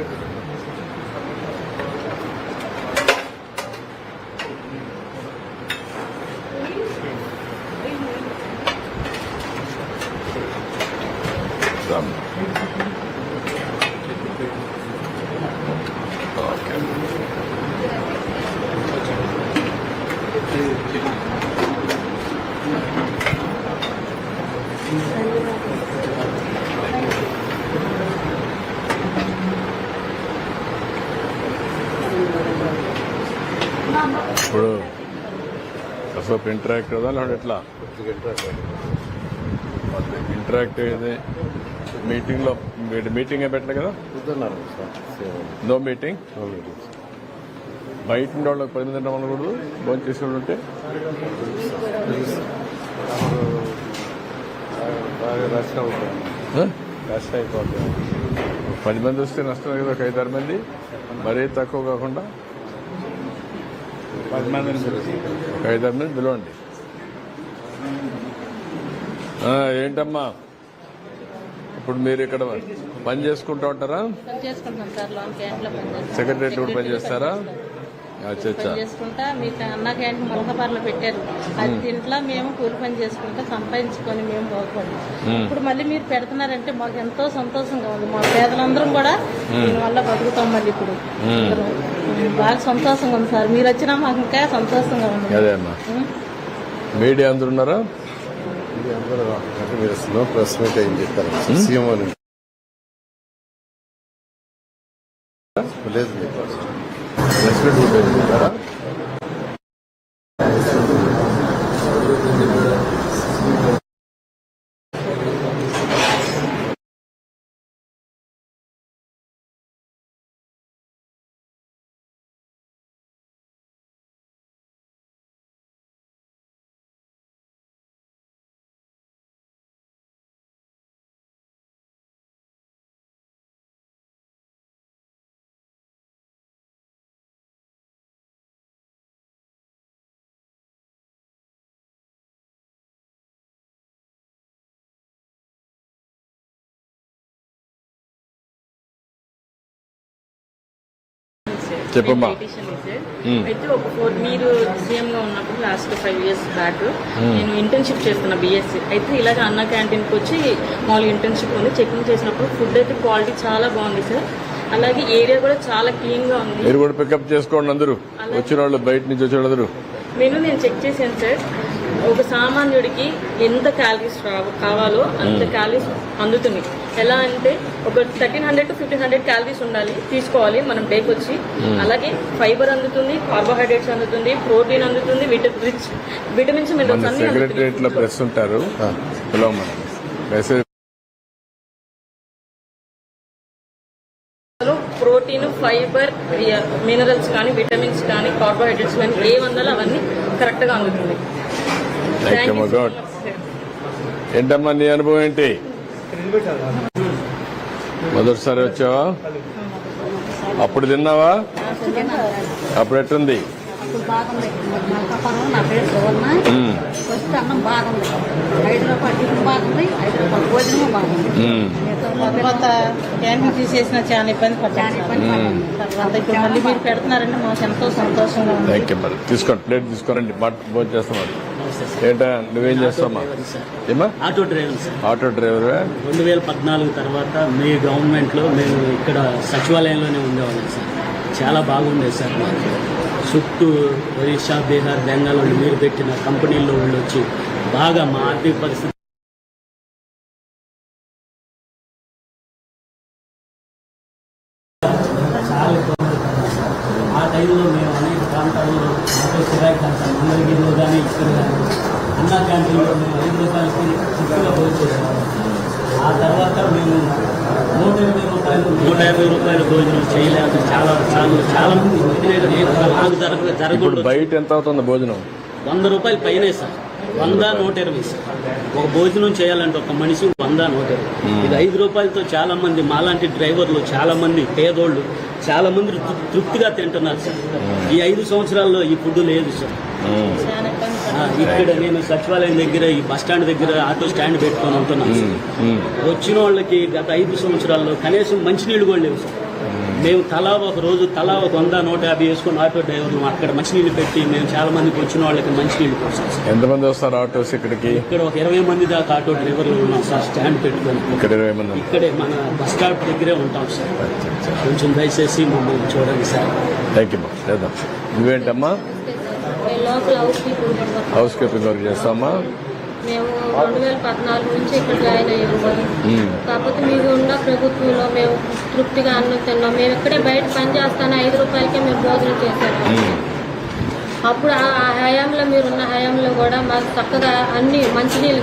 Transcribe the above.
Oh, okay. ఇప్పుడు కాసేపు interact కదా లేదంటే ఎట్లా? ఇంటరాక్ట్ అయ్యేది మీటింగ్లో మీటింగ్ ఏ పెట్టలే కదా? నో మీటింగ్ నో మీటింగ్స్ బయట ఉండే వాళ్ళకి పది మంది ఉండకూడదు భోజనం చేసే వాళ్ళు ఉంటే పది మంది వస్తే నష్టం కదా ఒక ఐదారు మంది? మరీ తక్కువ కాకుండా? పది మంది ఒక ఐదారు మంది పిలవండి ఆ, ఏంటమ్మా? ఇప్పుడు మీరు ఇక్కడ పని చేసుకుంటూ ఉంటారా? క్యాంటీన్లో పని చేస్తారా? పని చేసుకుంటా మీకు అన్న క్యాంటీన్ ములకపార్లు పెట్టారు. అది తింట్లో మేము కూలి పని చేసుకుంటా సంపాదించుకొని మేము బాగుపడ్డాం ఇప్పుడు మళ్ళీ మీరు పెడుతున్నారంటే మాకు ఎంతో సంతోషంగా ఉంది. మా పేదలందరం కూడా దీనివల్ల బతుకుతాం మళ్ళీ ఇప్పుడు. బాగా సంతోషంగా ఉంది సార్. మీరు వచ్చినా మాకు ఇంకా సంతోషంగా ఉంది. అదే అమ్మా. మీడియా అందరు ఉన్నారా? ప్రెస్ మీట్ ఏం చెప్తారు సీఎం అని లేదు లేదు. రెస్పెక్ట్ ఉంటారా చెప్పమ్మా. మ్మ్. అయితే ఒక ఫోర్ మీరు సీఎం గా ఉన్నప్పుడు లాస్ట్ ఫైవ్ ఇయర్స్ బ్యాక్ నేను ఇంటర్న్షిప్ చేస్తున్నా బిఎస్సి అయితే ఇలాగ అన్న క్యాంటీన్కి వచ్చి మామూలుగా ఇంటర్న్షిప్ ఉంది చెకింగ్ చేసినప్పుడు ఫుడ్ అయితే క్వాలిటీ చాలా బాగుంది సార్ అలాగే ఏరియా కూడా చాలా క్లీన్గా ఉంది. మీరు కూడా పికప్ చేసుకోండి అందరూ. వచ్చిన వాళ్ళు బయట నుంచి వచ్చిన వాళ్ళందరూ. మెను నేను చెక్ చేశాను సార్ ఒక సామాన్యుడికి ఎంత క్యాలరీస్ కావాలో అంత క్యాలరీస్ అందుతుంది. ఎలా అంటే ఒక thirteen hundred to fifteen hundred calories ఉండాలి తీసుకోవాలి మనం డేకి వచ్చి. అలాగే ఫైబర్ అందుతుంది కార్బోహైడ్రేట్స్ అందుతుంది ప్రోటీన్ అందుతుంది విట- రిచ్ విటమిన్స్ మినరల్స్ మన అన్ని సెక్రటరియట్లో ప్రెస్ ఉంటారు. ప్రోటీన్ ఫైబర్ మినరల్స్ కానీ విటమిన్స్ కానీ కార్బోహైడ్రేట్స్ కానీ ఏ వందలు అవన్నీ కరెక్ట్గా అందుతుంది. ఏంటమ్మా నీ అనుభవం ఏంటి? మొదటిసారి వచ్చావా? అప్పుడు తిన్నావా? అప్పుడు ఎట్టుంది అప్పుడు బాగుంది మల్కాపురం నా పేరు సువర్ణ. ఫస్ట్ అన్నం బాగుంది ఐదు రూపాయలు టిఫిన్ బాగుంది ఐదు రూపాయలు భోజనం బాగుంది. తర్వాత క్యాంటీన్ తీసేసిన చాలా ఇబ్బంది పడ్డాను సార్. తర్వాత ఇప్పుడు మళ్ళీ మీరు పెడుతున్నారంటే మాకు ఎంతో సంతోషంగా ఉంది. తీసుకోండి ప్లేట్ తీసుకోరండి. భోజనం చేస్తామా ఏంటా నువ్వేం చేస్తావమ్మా ఏమా? Auto driver sir. Auto driver? రెండు వేల పద్నాలుగు తర్వాత మీ గవర్నమెంట్లో మేము ఇక్కడ సచివాలయంలోనే ఉండేవాళ్ళం సార్. చాలా బాగుండేది సార్ మాకు. చుట్టూ ఒరిస్సా బీహార్ బెంగాల్ వాళ్ళు మీరు పెట్టిన కంపెనీల్లో వాళ్ళు వచ్చి బాగా మా ఆర్థిక పరిస్థితి చాలా ఆ టైంలో మేము అనేక ప్రాంతాల్లో ఆటో కిరాయి మంగళగిరిలో కానీ ఇక్కడ కానీ అన్న క్యాంటీన్లో మేము ఐదు రూపాయలకి చిక్కుగా భోజనం ఆ తర్వాత మేము నూట ఇరవై రూపాయలు నూట యాభై రూపాయల భోజనం చేయలేదు చాలా చాలా చాలా మంది నాకు జరగ ఇప్పుడు జరగకూడదు బయట ఎంత అవుతుంది భోజనం? వంద రూపాయలు పైనే సార్. వంద నూట ఇరవై సార్. ఒక భోజనం చేయాలంటే ఒక మనిషి వంద నూట ఇరవై. ఇది ఐదు రూపాయలతో చాలా మంది మాలాంటి డ్రైవర్లు చాలా మంది పేదోళ్ళు చాలా మంది తృప్తిగా తింటున్నారు సార్. ఈ ఐదు సంవత్సరాల్లో ఈ ఫుడ్ లేదు సార్. ఇక్కడ నేను సచివాలయం దగ్గర ఈ బస్ స్టాండ్ దగ్గర ఆటో స్టాండ్ పెట్టుకొని ఉంటున్నాను. వచ్చిన వాళ్ళకి గత ఐదు సంవత్సరాల్లో కనీసం మంచినీళ్ళు కూడా లేవు సార్. మేము. తలా ఒక రోజు తలా ఒక వంద నూట యాభై వేసుకుని ఆటో డ్రైవర్లు అక్కడ మంచినీళ్ళు పెట్టి మేము చాలా మందికి వచ్చిన వాళ్ళకి మంచినీళ్ళు సార్. ఎంతమంది వస్తారు ఆటోస్ ఇక్కడికి? ఇక్కడ ఒక ఇరవై మంది దాకా ఆటో డ్రైవర్లు ఉన్నాం సార్ స్టాండ్ పెట్టుకొని. ఇక్కడ ఇరవై మంది. ఇక్కడే మన బస్ స్టాప్ దగ్గరే ఉంటాం సార్. కొంచెం దయచేసి మమ్మల్ని చూడండి సార్. థ్యాంక్ యూ నువ్వేంటమ్మా? హౌస్ కీపింగ్ వర్క్ చేస్తామా? మేము రెండు వేల పద్నాలుగు నుంచి ఇక్కడ జాయిన్ అయ్యాము కాకపోతే మీరు ఉన్న ప్రభుత్వంలో మేము తృప్తిగా అన్నం తిన్నాం. మేము ఇక్కడే బయట పని చేస్తాను ఐదు రూపాయలకే మేము భోజనం చేసాము అప్పుడు ఆ ఆ హయాంలో మీరున్న హయాంలో కూడా మాకు చక్కగా అన్ని మంచినీళ్ళు